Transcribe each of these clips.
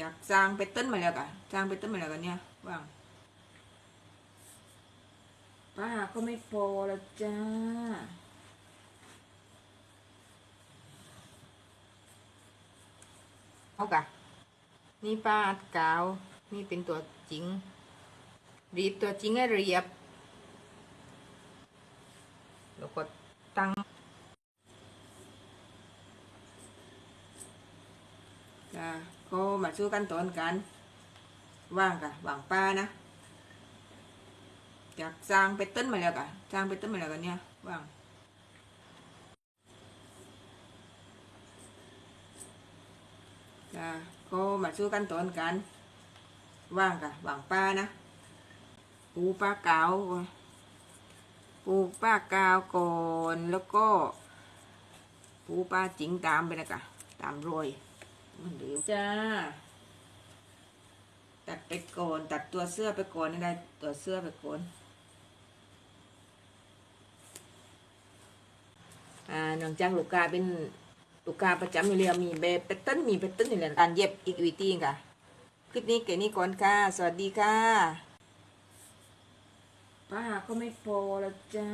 จากสร้างไปต้นมาแล้วกะสร้างไปต้นมาแล้วกันเนี่ยว่างป้าก็ไม่พอแล้วจ้าเอากะนี่ป้ากาว นี่เป็นตัวจริง รีดตัวจริงให้เรียบ แล้วก็ตั้ง จ้าก็มา สู้กันตอนกันว่างกะว่างป้านะจากสร้างไปต้นมาแล้วกะสร้างไปต้นมาแล้วกันเนี่ยว่างจ้าก็มาสู้กันตอนกันว่างกะว่างป้านะปูป้ากาวก่อนปูป้าเกาก่อนแล้วก็ปูป้าจิงตามไปนะกะตามรอย มันเดี๋ยวจ้า ตัดไปก่อนตัดตัวเสื้อไปก่อนนี่ได้ตัวเสื้อไปก่อนอ่านื่องจากลูกกาเป็นลูกกาประจำอยู่แล้วมีแบบแพตเติ้ลมีแพตเติ้ลอยู่แล้วการเย็บอีกวิธีค่ะ คลิปนี้เก๋นี่ก่อนค่ะ สวัสดีค่ะ ป้าก็ไม่พอแล้วจ้า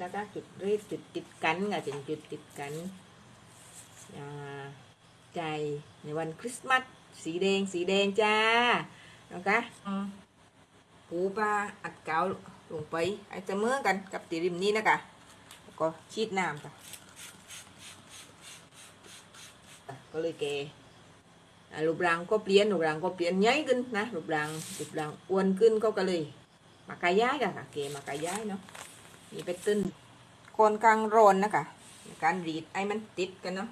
แล้วก็จุดรีดจุดติดกันค่ะเป็นจุดติดกันอ่าใจในวันคริสต์มาสสีแดงสีแดงจ้านะคะอืมปูปลาอัดเกาวลงไปไอ้เสมอกันกับตีริมนี้นะคะแล้วก็ชีดน้ำค่ะก็เลยแกอ่ารูปร่างก็เปลี่ยนรูปร่างก็เปลี่ยนใหญ่ขึ้นนะรูปร่างรูปร่างอ้วนขึ้นก็ก็เลยมากระย้ายค่ะแกมากระย้ายเนาะ นี่เป็นตึ้นโคนกลางโรนนะคะการรีดไอ้มันติดกันเนาะ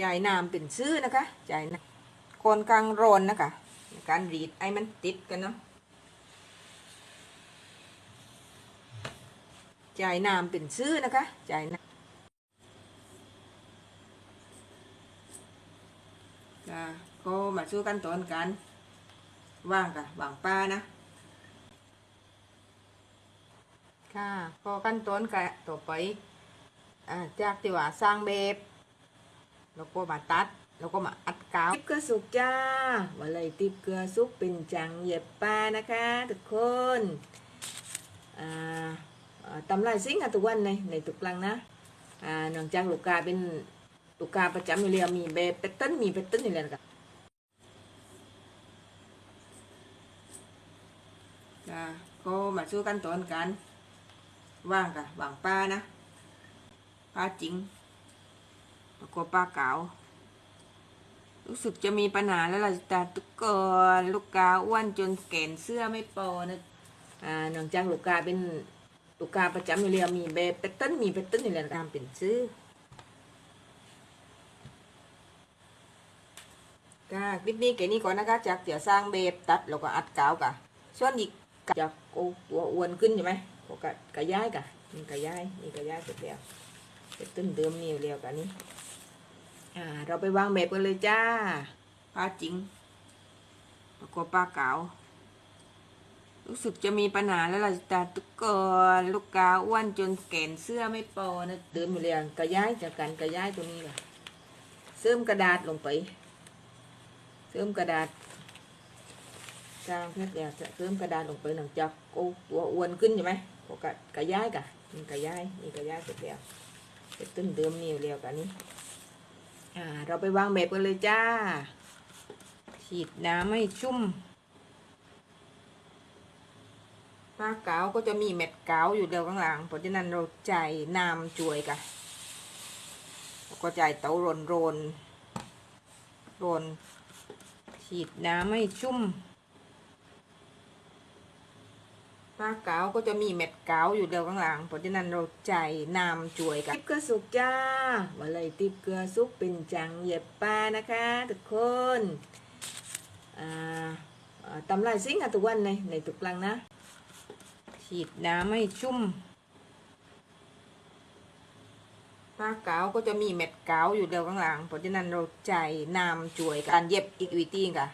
จ่ายน้ำเป็นซื้อนะคะจ่ายน้ำโคนกลางโรนนะคะการรีดไอ้มันติดกันเนาะจ่ายน้ำเป็นซื้อนะคะจ่ายน้ำก็มาสู้กันตอนกันว่างกะว่างป้านะ ค่ะก็ขั้นตอนกะต่อไปอาจากที่ว่าสร้างแบบแล้วก็มาตัด แล้วก็มาอัดกาวติบเกลือสุกจ้าวันเลยติบเกลือสุกเป็นจังเหย็บปลานะคะ ทุกคนตำลายซิ่งค่ะทุกวันในในทุกครั้งนะอ่าเนื่องจากลูกกาเป็นลูกกาประจำอยู่แล้วมีแบบแพตเติ้ลมีแพตเติ้ลอยู่แล้วนะคะก็มาสู้กันตอนกัน ว่างกะว่างป้านะป้าจริงแล้วก็ป้าเก๋ารู้สึกจะมีปัญหาแล้วล่ะต่ทุกคนลูกกาอ้วนจนแขนเสื้อไม่พอนะอ่าเนื่องจากลูกกาเป็นลูกกาประจำอยู่แล้วมีแบบแพตเติ้ลมีแพตเติ้ลอยู่แล้วตามเป็นซื้อก็คลิปนี้แกนี่ก่อนนะคะจากเดี๋ยวสร้างแบบตัดแล้วก็อัดกาวกะส่วนอีกจากโอ้ตัวอ้วนขึ้นใช่ไหม ก็กะกะย้ายกะนี่กะย้ายนี่กะย้ายเสร็จแล้วเสร็จต้นเดิมนี่เรียวกันนี่อ่าเราไปวางแบบกันเลยจ้าป้าจริงแล้วก็ป้าเก๋ารู้สึกจะมีปัญหาแล้วล่ะแต่ทุกคนลูกกาอ้วนจนแขนเสื้อไม่พอนะเดิมอยู่แล้วกะย้ายจากกันกะย้ายตัวนี้ล่ะเสริมกระดาษลงไป เสริมกระดาษจางเพชรเนี่ยจะเติมกระดานลงไปหนังจากโอ้ตัวอ้วนขึ้นใช่ไหม ก็กะกะย้ายกะนี่กะย้ายนี่กะย้ายเสร็จแล้วเสร็จต้นเดิมนี่เรียวกันนี่อ่าเราไปวางแบบกันเลยจ้า ฉีดน้ำให้ชุ่มปลาเก๋าก็จะมีเม็ดเก๋าอยู่เดียวข้างหลังเพราะฉะนั้นเราใจายน้ำช่วยกันก็ใจายเตาโรนโรนโรนฉีดน้ำให้ชุ่ม ปลาเก๋าก็จะมีเม็ดเก๋าอยู่เดียวข้างหลังเพราะฉะนั้นเราใจนำช่วยกันติบเกลือสุกจ้าวันเลยติบเกลือสุกเป็นจังเหย็บปลานะคะทุกคนตำลายซิ่งค่ะทุกวันในในทุกครั้งนะ ฉีดน้ำให้ชุ่มปลาเก๋าก็จะมีเม็ดเก๋าอยู่เดียวข้างหลังเพราะฉะนั้นเราใจนำช่วยการเย็บอีกวิธีค่ะ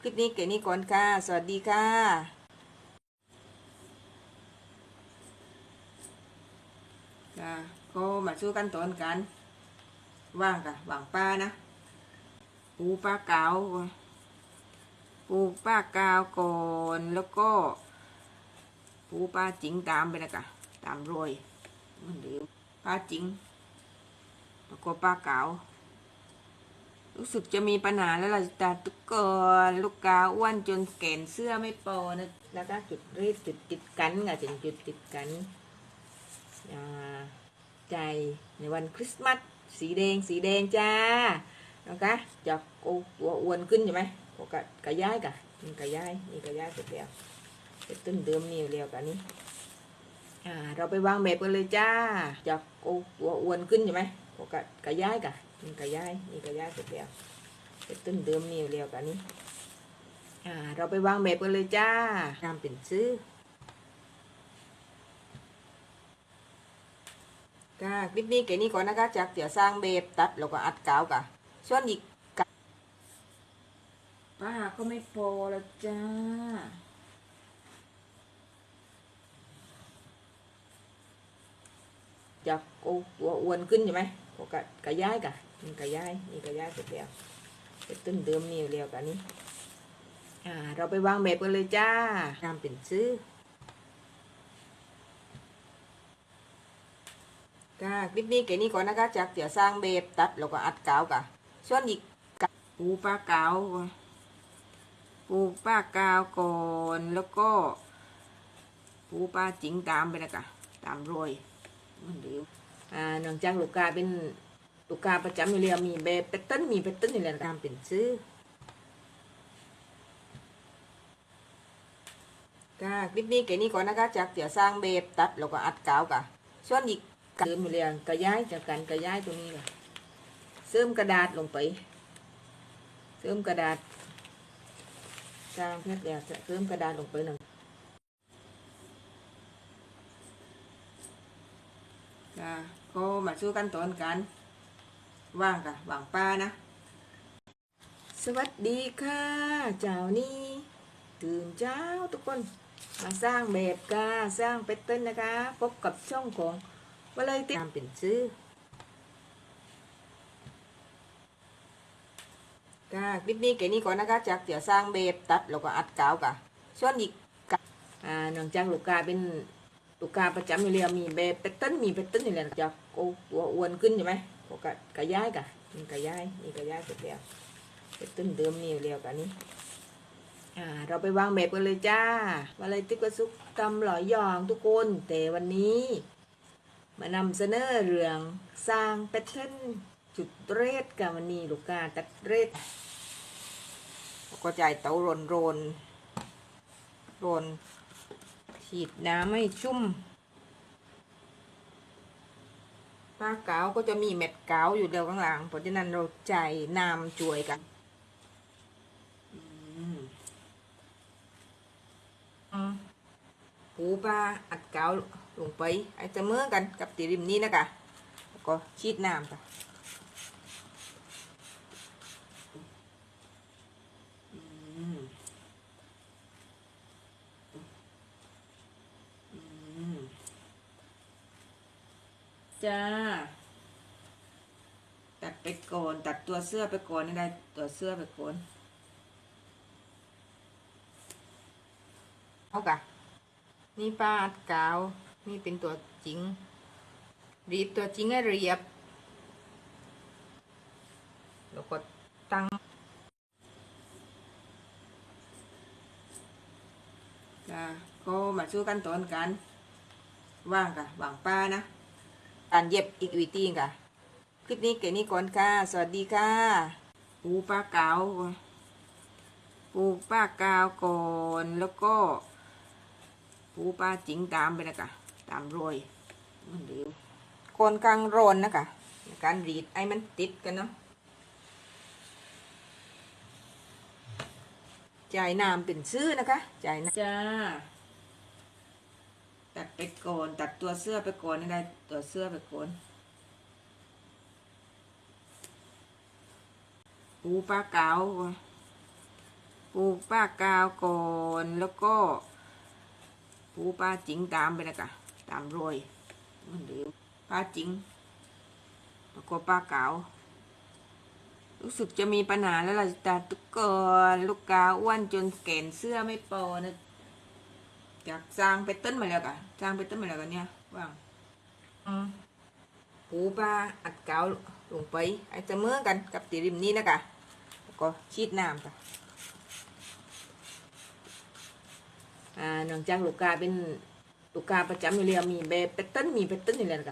คลิปนี้เก๋นี่ก่อนค่ะ สวัสดีค่ะ จ้าก็มาสู้กันตอนกันว่างกะว่างป้านะ ปูป้ากาวปูป้ากาวก่อนแล้วก็ ปูป้าจิงตามไปนะกะตามรอยเหมันเดิมป้าจิงแล้วก็ป้ากาวรู้สึกจะมีปัญหาแล้วล่ะต่ตุกกอนลูกกาอ้วนจนแขนเสื้อไม่พอนะแล้วก็จุดรีดจุดติดกันไงถึงจุดติดกัน ใจในวันคริสต์มาสสีแดงสีแดงจ้านะคะจะโอ้ตัวอ้วนขึ้นใช่ไหมก็กะกะย้ายกะนี่กะย้ายนี่กะย้ายเสร็จแล้วเสร็จต้นเดิมนี่เรียวกันนี้อ่าเราไปวางแบบกันเลยจ้าจะโอ้ตัวอ้วนขึ้นใช่ไหมก็กะกะย้ายกะนี่กะย้ายนี่กะย้ายเสร็จแล้วเสร็จต้นเดิมนี่เรียวกันนี้อ่าเราไปวางแบบกันเลยจ้าตามเป็นซื้อ คลิปนี้แค่นี้ก่อนนะคะจากเดี๋ยวสร้างเบบตัดแล้วก็อัดกาวกะส่วนอีกกะป้าก็ไม่พอแล้วจ้าจะโอ้ตัวอ้วนขึ้นใช่ไหมก็กะกะย้ายกะนี่กะย้ายนี่กะย้ายเสร็จแล้วเสร็จต้นเดิมนี่เรียวกันนี้อ่าเราไปวางแบบกันเลยจ้าตามเป็นซื้อ ค่ะคลิปนี้แค่นี้ก่อนนะคะจากเดี๋ยวสร้างเบบตัดแล้วก็อัดกาวกะส่วนอีกปูป้ากาวปูป้ากาวก่อนแล้วก็ ปูป้าจิงตามไปนะกะตามรอยเหมันเดิมอ่านื่องจากลูกกาเป็นลูกกาประจำอยู่แล้วมีแบบแพตเติ้ลมีแพตเติ้ลอยู่แล้วตามเป็นซื้อค่ะคลิปนี้แค่นี้ก่อนนะคะจากเดี๋ยวสร้างเบบตัดแล้วก็อัดกาวกะส่วนอีก เติมอยู่เลยกระย้ายจากกันกระย้ายตรงนี้ค่ะเสริมกระดาษลงไป เสริมกระดาษสร้างเพชรแล้วเสริมกระดาษลงไปหนึ่งจ้าก็มาช่วยกันตอนกันว่างกะว่างป้านะ สวัสดีค่ะเจ้านี่ตื่นเช้าทุกคนมาสร้างแบบกาสร้างแพทเทิร์นนะคะ พบกับช่องของ ว่าเลยติดตามเป็นซื้อค่ะคลิปนี้แค่นี้ก่อนนะคะ จากเดี๋ยวสร้างแบบตัดแล้วก็อัดกาวกะส่วนอีกกะอ่านื่องจากลูกกาเป็นลูกกาประจำอยู่แล้วมีแบบแพทเทิร์นมีแพทเทิร์นอยู่แล้วจากโอ้ตัวอ้วนขึ้นใช่ไหมก็กะกะย้ายกะนี่กะย้ายนี่กะย้ายเสร็จแล้วแพทเทิร์นเดิมนี่เรียวกันนี้อ่าเราไปวางแบบกันเลยจ้าว่าอะไรติ๊กกระซุกตำหล่อยยองทุกคนแต่วันนี้ มานำเสนอเรื่องสร้างแพทเทิร์นจุดเรศกับวันนี้ลูกกาตัดเรศก็จ่ายเตาโรนโรนโรนฉีดน้ำให้ชุ่มผ้ากาวก็จะมีเม็ดกาวอยู่เดียวข้างหลังเพราะฉะนั้นเราจ่ายน้ำช่วยกันอืมอืมปูปลาอัดกาว ลงไปไอ้เสมอกันกับตีริมนี้นะคะแล้วก็ชีดน้ำค่ะอืมอืมจ้าตัดไปก่อนตัดตัวเสื้อไปก่อนนี่ได้ตัวเสื้อไปก่อนเอากะนี่ป้าอัดกาว นี่เป็นตัวจริง รีบตัวจริงให้เรียบ แล้วก็ตั้งจ้าก็มาช่วยกันตอนกันว่างกะว่างป้านะ การเย็บอีกวิธีกะคลิปนี้แค่นี้ก่อนค่ะ สวัสดีค่ะ ปูป้าเกาปูป้ากาวก่อนแล้วก็ปูปลาจิงตามไปนะกะ ตามรอยเหมันเดียวโคนกลางโรนนะกะในการรีดไอ้มันติดกันเนาะจ่ายน้ำเป็นซื้อนะคะจ่ายน้ำจ้าตัดไปก่อนตัดตัวเสื้อไปก่อนนี่ได้ตัวเสื้อไปก่อนปูปลากาวปูปลากาวก่อนแล้วก็ปูป้าจิงตามไปนะกะ ตามรอยเหมันเดียวผ้าจริงแล้วก็ป้าเก๋ารู้สึกจะมีปัญหาแล้วล่ะต่ตุกคนลูกกาอ้วนจนแขนเสื้อไม่พอนะจากสร้างไปต้นมาแล้วกะสร้างไปต้นมาแล้วกันเนี่ยว่างอืมหูปลาอัดเกาวลงไปให้เสมอกันกับตีริมนี้นะกะแล้วก็ชีดน้ำกะอ่าเนื่องจ้ากลูกกาเป็น ตุกาประจำอยู่แล้วมีแบบเป็ตเติ้ลมีเปตเติ้ลอยู่แล้วกะ